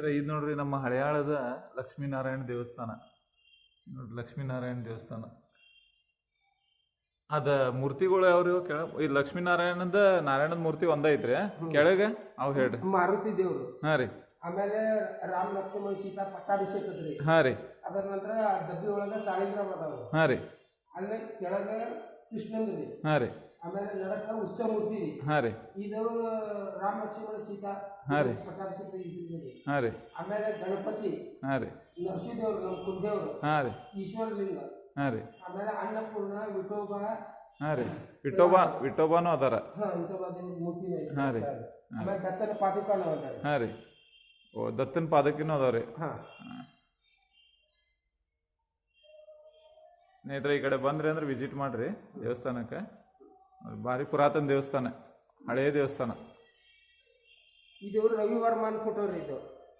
ಇದು ನೋಡ್ರಿ ನಮ್ಮ ಹಳೆಯಾಳದ ಲಕ್ಷ್ಮೀನಾರಾಯಣ ದೇವಸ್ಥಾನ. ನೋಡ್ರಿ ಲಕ್ಷ್ಮೀನಾರಾಯಣ ದೇವಸ್ಥಾನ. ಅದ ಮೂರ್ತಿಗಳು ಯಾವ್ರಿ ಕೆಳ ಈ ಲಕ್ಷ್ಮೀನಾರಾಯಣದ ನಾರಾಯಣದ ಮೂರ್ತಿ ಒಂದ ಐತ್ರಿ. ಕೆಳಗೆ? ಅವ್ ಹೇಳ್ರಿ. ಮಾರುತಿ ದೇವ್ರು. ಹಾ ರೀ. ಆಮೇಲೆ ರಾಮ ಲಕ್ಷ್ಮಣ ಸೀತಾ ಪಟ್ಟಾಭಿಷೇಕ ಹಾ ರೀ. ಅದರ ನಂತರ ಡಬ್ಬಿ ಒಳಗ ಸಾಲಿಗ್ರಾಮ ಅದಾವ. ಹಾ ರೀ. ಅಲ್ಲೇ ಕೆಳಗ ಕೃಷ್ಣಂದ್ರಿ ಹಾಂ ರೀ ಆಮೇಲೆ ನಡಕ ಉತ್ಸವ ಮೂರ್ತಿ ರೀ ಹಾಂ ರೀ ಇದು ರಾಮ ಲಕ್ಷ್ಮಣ ಸೀತಾ ಹಾಂ ರೀ. ಪಟ್ಟಾಭಿಷೇಕ ಇದ್ರಿ ಹಾ ರೀ ಆಮೇಲೆ ಗಣಪತಿ ಹಾಂ ರೀ ನರಸಿಂಹದೇವ್ರು ನಮ್ಮ ಕುಲದೇವ್ರು ಹಾಂ ರೀ ಈಶ್ವರಲಿಂಗ ಹಾಂ ರೀ ಆಮೇಲೆ ಅನ್ನಪೂರ್ಣ ವಿಠೋಬ ಹಾಂ ರೀ ವಿಠೋಬಾ ವಿಠೋಬಾನು ಅದಾರ ಹಾಂ ವಿಠೋಬ ಮೂರ್ತಿ ಹಾಂ. ರೀ. ಆಮೇಲೆ ದತ್ತನ ಪಾದುಕಾನು ಅದಾರ ಹಾ ರೀ ಓ ದತ್ತನ ಪಾದಕಿನೂ ಅದಾವ ರೀ ಹಾ ಸ್ನೇಹಿತರೆ, ಈ ಕಡೆ ಬಂದ್ರಿ ಅಂದ್ರೆ ವಿಸಿಟ್ ಮಾಡ್ರಿ ದೇವಸ್ಥಾನಕ್ಕೆ. ಭಾರಿ ಪುರಾತನ ದೇವಸ್ಥಾನ ಹಳೆಯ ದೇವಸ್ಥಾನ. ಇದು ರವಿವರ್ಮನ್ ಫೋಟೋ ಇದು.